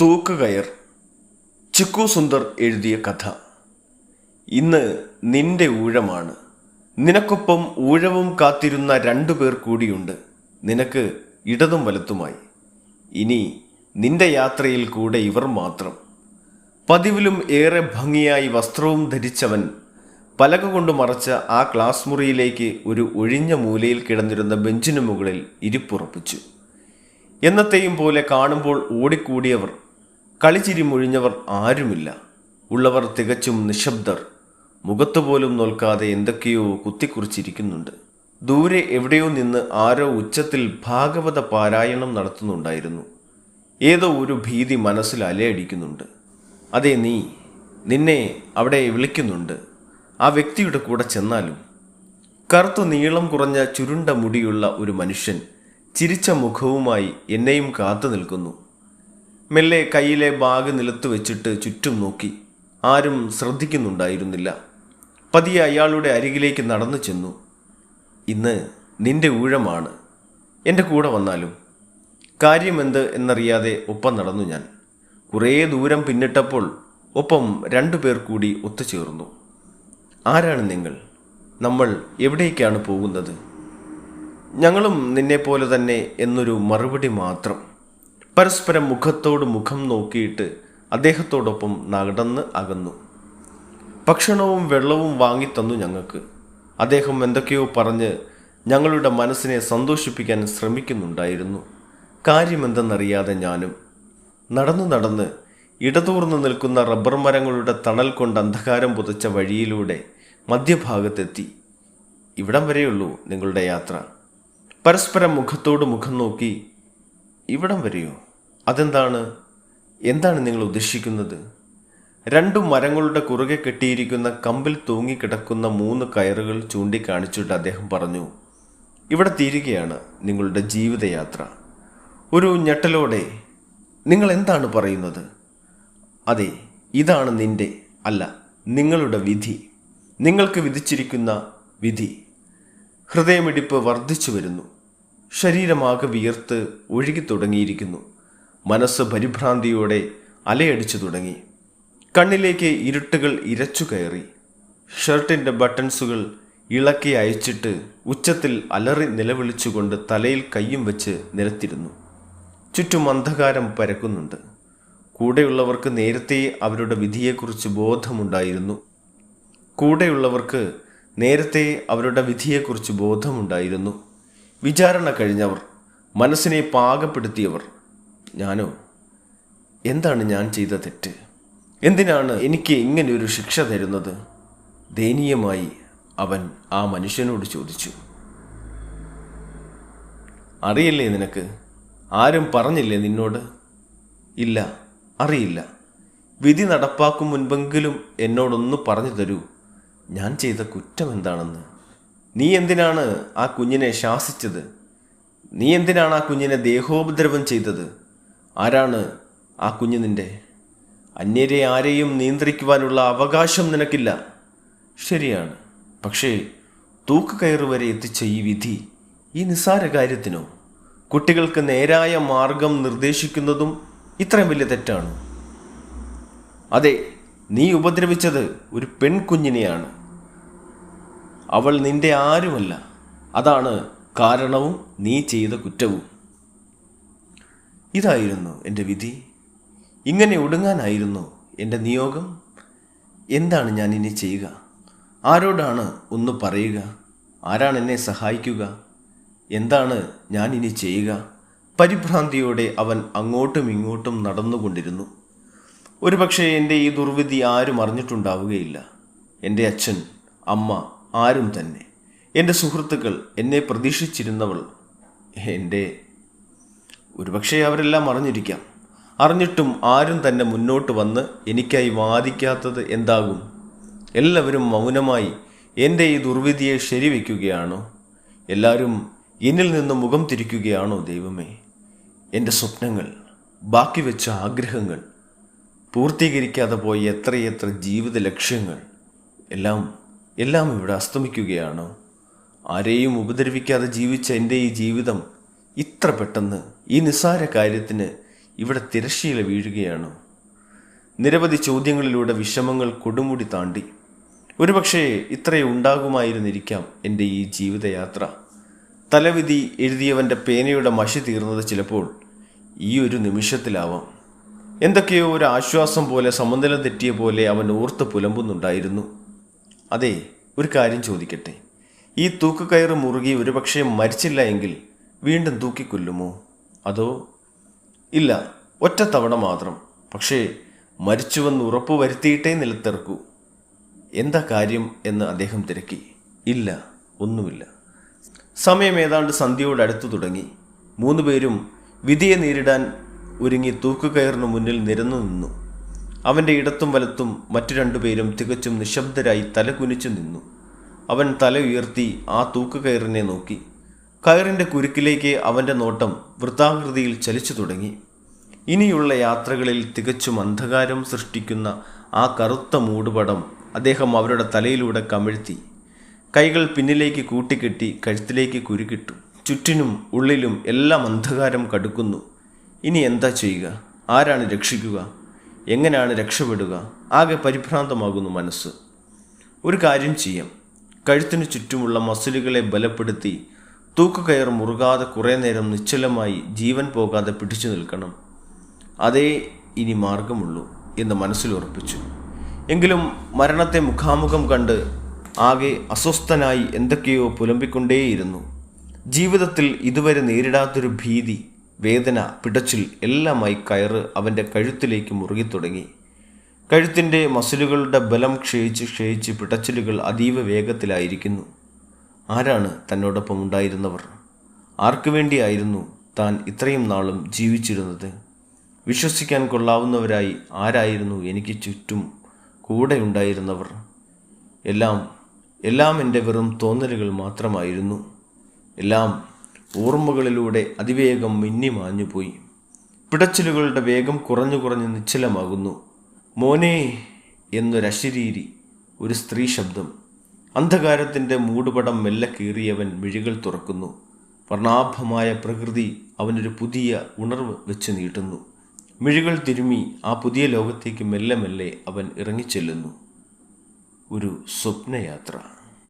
തൂക്കുകയർ ചിക്കു സുന്ദർ എഴുതിയ കഥ. ഇന്ന് നിന്റെ ഊഴമാണ്. നിനക്കൊപ്പം ഊഴവും കാത്തിരുന്ന രണ്ടു പേർ കൂടിയുണ്ട്. നിനക്ക് ഇടതും വലത്തുമായി. ഇനി നിന്റെ യാത്രയിൽ കൂടെ ഇവർ മാത്രം. പതിവിലും ഏറെ ഭംഗിയായി വസ്ത്രവും ധരിച്ചവൻ പലക കൊണ്ട് മറച്ച ആ ക്ലാസ് മുറിയിലേക്ക് ഒരു ഒഴിഞ്ഞ മൂലയിൽ കിടന്നിരുന്ന ബെഞ്ചിനു മുകളിൽ ഇരിപ്പുറപ്പിച്ചു. എന്നത്തെയും പോലെ കാണുമ്പോൾ ഓടിക്കൂടിയവർ കളിച്ചിരി മുഴിഞ്ഞവർ ആരുമില്ല. ഉള്ളവർ തികച്ചും നിശബ്ദർ. മുഖത്തുപോലും നോൽക്കാതെ എന്തൊക്കെയോ കുത്തിക്കുറിച്ചിരിക്കുന്നുണ്ട്. ദൂരെ എവിടെയോ നിന്ന് ആരോ ഉച്ചത്തിൽ ഭാഗവത പാരായണം നടത്തുന്നുണ്ടായിരുന്നു. ഏതോ ഒരു ഭീതി മനസ്സിൽ അലയടിക്കുന്നുണ്ട്. അതെ നീ നിന്നെ അവിടെ വിളിക്കുന്നുണ്ട്. ആ വ്യക്തിയുടെ കൂടെ ചെന്നാലും. കറുത്തു നീളം കുറഞ്ഞ ചുരുണ്ട മുടിയുള്ള ഒരു മനുഷ്യൻ ചിരിച്ച മുഖവുമായി എന്നെയും കാത്തു നിൽക്കുന്നു. മെല്ലെ കയ്യിലെ ബാഗ് നിലത്ത് വെച്ചിട്ട് ചുറ്റും നോക്കി. ആരും ശ്രദ്ധിക്കുന്നുണ്ടായിരുന്നില്ല. പതിയെ അയാളുടെ അരികിലേക്ക് നടന്നു ചെന്നു. ഇന്ന് നിന്റെ ഊഴമാണ്. എന്റെ കൂടെ വന്നാലും. കാര്യമെന്ത് എന്നറിയാതെ ഒപ്പം നടന്നു ഞാൻ. കുറേ ദൂരം പിന്നിട്ടപ്പോൾ ഒപ്പം രണ്ടു പേർ കൂടി ഒത്തുചേർന്നു. ആരാണ് നിങ്ങൾ? നമ്മൾ എവിടേക്കാണ് പോകുന്നത്? ഞങ്ങളും നിന്നെപ്പോലെ തന്നെ എന്നൊരു മറുപടി മാത്രം. പരസ്പരം മുഖത്തോട് മുഖം നോക്കിയിട്ട് അദ്ദേഹത്തോടൊപ്പം നടന്ന് അകന്നു. ഭക്ഷണവും വെള്ളവും വാങ്ങിത്തന്നു ഞങ്ങൾക്ക്. അദ്ദേഹം എന്തൊക്കെയോ പറഞ്ഞ് ഞങ്ങളുടെ മനസ്സിനെ സന്തോഷിപ്പിക്കാൻ ശ്രമിക്കുന്നുണ്ടായിരുന്നു. കാര്യമെന്തെന്നറിയാതെ ഞാനും നടന്നു നടന്ന് ഇടതൂർന്നു നിൽക്കുന്ന റബ്ബർ മരങ്ങളുടെ തണൽ കൊണ്ട് അന്ധകാരം പുതച്ച വഴിയിലൂടെ മധ്യഭാഗത്തെത്തി. ഇവിടം വരെയുള്ളൂ നിങ്ങളുടെ യാത്ര. പരസ്പരം മുഖത്തോട് മുഖം നോക്കി ഇവിടം വരെയോ? അതെന്താണ്? എന്താണ് നിങ്ങൾ ഉദ്ദേശിക്കുന്നത്? രണ്ടു മരങ്ങളുടെ കുറുകെ കെട്ടിയിരിക്കുന്ന കമ്പിൽ തൂങ്ങിക്കിടക്കുന്ന മൂന്ന് കയറുകൾ ചൂണ്ടിക്കാണിച്ചിട്ട് അദ്ദേഹം പറഞ്ഞു ഇവിടെ തീരുകയാണ് നിങ്ങളുടെ ജീവിതയാത്ര. ഒരു ഞെട്ടലോടെ നിങ്ങൾ എന്താണ് പറയുന്നത്? അതെ ഇതാണ് നിന്റെ അല്ല നിങ്ങളുടെ വിധി. നിങ്ങൾക്ക് വിധിച്ചിരിക്കുന്ന വിധി. ഹൃദയമിടിപ്പ് വർദ്ധിച്ചു വരുന്നു ശരീരമാകെ വിയർത്ത് ഒഴുകി തുടങ്ങിയിരിക്കുന്നു. മനസ്സ് പരിഭ്രാന്തിയോടെ അലയടിച്ചു തുടങ്ങി. കണ്ണിലേക്ക് ഇരുട്ടുകൾ ഇരച്ചു കയറി. ഷർട്ടിന്റെ ബട്ടൺസുകൾ ഇളക്കി അയച്ചിട്ട് ഉച്ചത്തിൽ അലറി നിലവിളിച്ചുകൊണ്ട് തലയിൽ കയ്യും വെച്ച് നിരത്തിരുന്നു ചുറ്റും അന്ധകാരം പരക്കുന്നുണ്ട്. കൂടെയുള്ളവർക്ക് നേരത്തെ അവരുടെ വിധിയെക്കുറിച്ച് ബോധമുണ്ടായിരുന്നു. കൂടെയുള്ളവർക്ക് നേരത്തെ അവരുടെ വിധിയെക്കുറിച്ച് ബോധമുണ്ടായിരുന്നു. വിചാരണ കഴിഞ്ഞവർ മനസ്സിനെ പാകപ്പെടുത്തിയവർ. ഞാനോ എന്താണ് ഞാൻ ചെയ്ത തെറ്റ്? എന്തിനാണ് എനിക്ക് ഇങ്ങനെ ഒരു ശിക്ഷ തരുന്നത്? ദയനീയമായി അവൻ ആ മനുഷ്യനോട് ചോദിച്ചു. അറിയില്ലേ നിനക്ക്? ആരും പറഞ്ഞില്ലേ നിന്നോട്? ഇല്ല അറിയില്ല. വിധി നടപ്പാക്കും മുൻപെങ്കിലും എന്നോടൊന്ന് പറഞ്ഞു തരൂ. ഞാൻ ചെയ്ത കുറ്റം എന്താണെന്ന്? നീ എന്തിനാണ് ആ കുഞ്ഞിനെ ശാസിച്ചത്? നീ എന്തിനാണ് ആ കുഞ്ഞിനെ ദേഹോപദ്രവം ചെയ്തത്? ആരാണ് ആ കുഞ്ഞു നിന്റെ അന്യരെ ആരെയും നിയന്ത്രിക്കുവാനുള്ള അവകാശം നിനക്കില്ല. ശരിയാണ്. പക്ഷേ തൂക്കുകയറ് വരെ എത്തിച്ച ഈ വിധി ഈ നിസ്സാര കാര്യത്തിനോ? കുട്ടികൾക്ക് നേരായ മാർഗം നിർദ്ദേശിക്കുന്നതും ഇത്രയും വലിയ തെറ്റാണ്? അതെ നീ ഉപദ്രവിച്ചത് ഒരു പെൺകുഞ്ഞിനെയാണ്. അവൾ നിന്റെ ആരുമല്ല. അതാണ് കാരണവും നീ ചെയ്ത കുറ്റവും. ഇതായിരുന്നു എന്റെ വിധി. ഇങ്ങനെ ഒടുങ്ങാനായിരുന്നു എന്റെ നിയോഗം. എന്താണ് ഞാൻ ഇനി ചെയ്യുക? ആരോടാണ് ഒന്ന് പറയുക? ആരാണ് എന്നെ സഹായിക്കുക? എന്താണ് ഞാൻ ഇനി ചെയ്യുക? പരിഭ്രാന്തിയോടെ അവൻ അങ്ങോട്ടും ഇങ്ങോട്ടും നടന്നുകൊണ്ടിരുന്നു. ഒരുപക്ഷെ എന്റെ ഈ ദുർവിധി ആരും അറിഞ്ഞിട്ടുണ്ടാവുകയില്ല. എന്റെ അച്ഛൻ അമ്മ ആരും തന്നെ. എന്റെ സുഹൃത്തുക്കൾ എന്നെ പ്രതീക്ഷിച്ചിരുന്നവൾ എന്റെ ഒരുപക്ഷെ അവരെല്ലാം അറിഞ്ഞിരിക്കാം. അറിഞ്ഞിട്ടും ആരും തന്നെ മുന്നോട്ട് വന്ന് എനിക്കായി വാദിക്കാത്തത് എന്താകും? എല്ലാവരും മൗനമായി എന്റെ ഈ ദുർവിധിയെ ശരിവെക്കുകയാണോ? എല്ലാവരും എന്നിൽ നിന്ന് മുഖം തിരിക്കുകയാണോ ദൈവമേ? എന്റെ സ്വപ്നങ്ങൾ ബാക്കി വെച്ച ആഗ്രഹങ്ങൾ പൂർത്തീകരിക്കാതെ പോയ എത്രയെത്ര ജീവിത ലക്ഷ്യങ്ങൾ എല്ലാം എല്ലാം ഇവിടെ അസ്തമിക്കുകയാണ്. ആരെയും ഉപദ്രവിക്കാതെ ജീവിച്ച എന്റെ ഈ ജീവിതം ഇത്ര പെട്ടെന്ന് ഈ നിസ്സാര കാര്യത്തിന് ഇവിടെ തിരശ്ശീല വീഴുകയാണ്. നിരവധി ചോദ്യങ്ങളിലൂടെ വിഷമങ്ങൾ കൊടുമുടി താണ്ടി. ഒരുപക്ഷേ ഇത്രയും ഉണ്ടാകുമായിരുന്നിരിക്കാം എന്റെ ഈ ജീവിതയാത്ര. തലവിധി എഴുതിയവന്റെ പേനയുടെ മഷി തീർന്നത് ചിലപ്പോൾ ഈ ഒരു നിമിഷത്തിലാവാം. എന്തൊക്കെയോ ഒരു ആശ്വാസം പോലെ സമനില തെറ്റിയ പോലെ അവൻ ഓർത്ത് പുലമ്പുന്നുണ്ടായിരുന്നു. അതെ ഒരു കാര്യം ചോദിക്കട്ടെ. ഈ തൂക്കുകയറ് മുറുകി ഒരുപക്ഷെ മരിച്ചില്ല എങ്കിൽ വീണ്ടും തൂക്കിക്കൊല്ലുമോ? അതോ ഇല്ല ഒറ്റ തവണ മാത്രം. പക്ഷേ മരിച്ചുവെന്ന് ഉറപ്പ് വരുത്തിയിട്ടേ നിലത്തിറക്കൂ. എന്താ കാര്യം എന്ന് അദ്ദേഹം തിരക്കി. ഇല്ല ഒന്നുമില്ല. സമയം ഏതാണ്ട് സന്ധ്യയോട് അടുത്തു തുടങ്ങി. മൂന്നുപേരും വിധിയെ നേരിടാൻ ഒരുങ്ങി തൂക്കുകയറിന് മുന്നിൽ നിരന്നു നിന്നു. അവന്റെ ഇടത്തും വലത്തും മറ്റു രണ്ടുപേരും തികച്ചും നിശബ്ദരായി തലകുനിച്ചു നിന്നു. അവൻ തല ഉയർത്തി ആ തൂക്കുകയറിനെ നോക്കി. കയറിന്റെ കുരുക്കിലേക്ക് അവന്റെ നോട്ടം വൃത്താകൃതിയിൽ ചലിച്ചു തുടങ്ങി. ഇനിയുള്ള യാത്രകളിൽ തികച്ചും അന്ധകാരം സൃഷ്ടിക്കുന്ന ആ കറുത്ത മൂടുപടം അദ്ദേഹം അവരുടെ തലയിലൂടെ കമിഴ്ത്തി. കൈകൾ പിന്നിലേക്ക് കൂട്ടിക്കെട്ടി കഴുത്തിലേക്ക് കുരുക്കിട്ടു. ചുറ്റിനും ഉള്ളിലും എല്ലാം അന്ധകാരം കടുക്കുന്നു. ഇനി എന്താ ചെയ്യുക? ആരാണ് രക്ഷിക്കുക? എങ്ങനെയാണ് രക്ഷപ്പെടുക? ആകെ പരിഭ്രാന്തമാകുന്നു മനസ്സ്. ഒരു കാര്യം ചെയ്യാം. കഴുത്തിനു ചുറ്റുമുള്ള മസിലുകളെ ബലപ്പെടുത്തി തൂക്കുകയർ മുറുകാതെ കുറേ നേരം നിശ്ചലമായി ജീവൻ പോകാതെ പിടിച്ചു നിൽക്കണം. അതേ ഇനി മാർഗമുള്ളൂ എന്ന് മനസ്സിൽ ഉറപ്പിച്ചു. എങ്കിലും മരണത്തെ മുഖാമുഖം കണ്ട് ആകെ അസ്വസ്ഥനായി എന്തൊക്കെയോ പുലമ്പിക്കൊണ്ടേയിരുന്നു. ജീവിതത്തിൽ ഇതുവരെ നേരിടാത്തൊരു ഭീതി വേദന പിടച്ചിൽ എല്ലാമായി കയറ് അവന്റെ കഴുത്തിലേക്ക് മുറുകിത്തുടങ്ങി. കഴുത്തിന്റെ മസിലുകളുടെ ബലം ക്ഷയിച്ച് ക്ഷയിച്ച് പിടച്ചിലുകൾ അതീവ വേഗത്തിലായിരിക്കുന്നു. ആരാണ് തന്നോടൊപ്പം ഉണ്ടായിരുന്നവർ? ആർക്കു വേണ്ടിയായിരുന്നു താൻ ഇത്രയും നാളും ജീവിച്ചിരുന്നത്? വിശ്വസിക്കാൻ കൊള്ളാവുന്നവരായി ആരായിരുന്നു എനിക്ക് ചുറ്റും കൂടെ ഉണ്ടായിരുന്നവർ? എല്ലാം എല്ലാം എന്റെ വെറും തോന്നലുകൾ മാത്രമായിരുന്നു. എല്ലാം ഓർമ്മകളിലൂടെ അതിവേഗം മിന്നി മാഞ്ഞുപോയി പിടച്ചിലുകളുടെ വേഗം കുറഞ്ഞു കുറഞ്ഞ് നിശ്ചലമാകുന്നു. മോനെ എന്നൊരശരീരി ഒരു സ്ത്രീ ശബ്ദം. അന്ധകാരത്തിന്റെ മൂടുപടം മെല്ലെ കീറിയവൻ മിഴികൾ തുറക്കുന്നു. വർണാഭമായ പ്രകൃതി അവനൊരു പുതിയ ഉണർവ് വെച്ച് നീട്ടുന്നു. മിഴികൾ തിരുമി ആ പുതിയ ലോകത്തേക്ക് മെല്ലെ മെല്ലെ അവൻ ഇറങ്ങിച്ചെല്ലുന്നു. ഒരു സ്വപ്നയാത്ര.